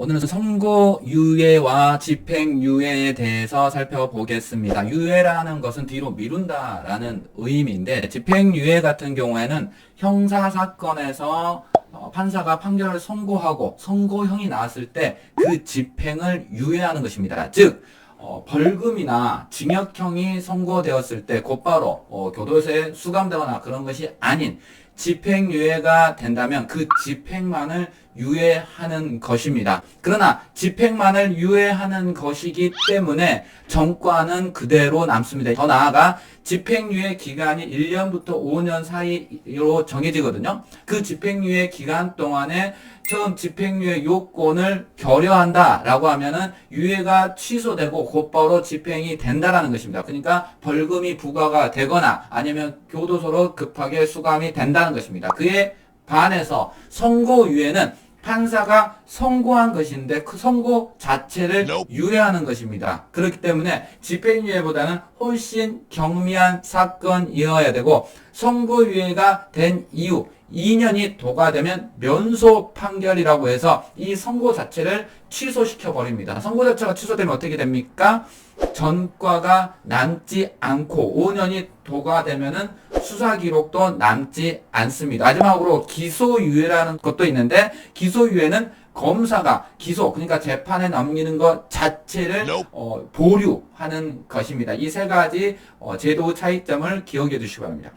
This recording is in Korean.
오늘은 선고유예와 집행유예에 대해서 살펴보겠습니다. 유예라는 것은 뒤로 미룬다라는 의미인데 집행유예 같은 경우에는 형사사건에서 어, 판사가 판결을 선고하고 선고형이 나왔을 때 그 집행을 유예하는 것입니다. 즉 어, 벌금이나 징역형이 선고되었을 때 곧바로 어, 교도소에 수감되거나 그런 것이 아닌 집행유예가 된다면 그 집행만을 유예하는 것입니다. 그러나 집행만을 유예하는 것이기 때문에 정과는 그대로 남습니다. 더 나아가 집행유예 기간이 1년부터 5년 사이로 정해지거든요. 그 집행유예 기간 동안에 처음 집행유예 요건을 결여한다라고 하면은 유예가 취소되고 곧바로 집행이 된다라는 것입니다. 그러니까 벌금이 부과가 되거나 아니면 교도소로 급하게 수감이 된다는 것입니다. 그에 반해서 선고유예는 판사가 선고한 것인데 그 선고 자체를 유예하는 것입니다. 그렇기 때문에 집행유예보다는 훨씬 경미한 사건이어야 되고 선고유예가 된 이후 2년이 도과되면 면소 판결이라고 해서 이 선고 자체를 취소시켜 버립니다. 선고 자체가 취소되면 어떻게 됩니까? 전과가 남지 않고 5년이 도과되면은 수사 기록도 남지 않습니다. 마지막으로 기소유예라는 것도 있는데 기소유예는 검사가 기소 그러니까 재판에 넘기는 것 자체를 어, 보류하는 것입니다. 이 세 가지 어, 제도 차이점을 기억해 주시기 바랍니다.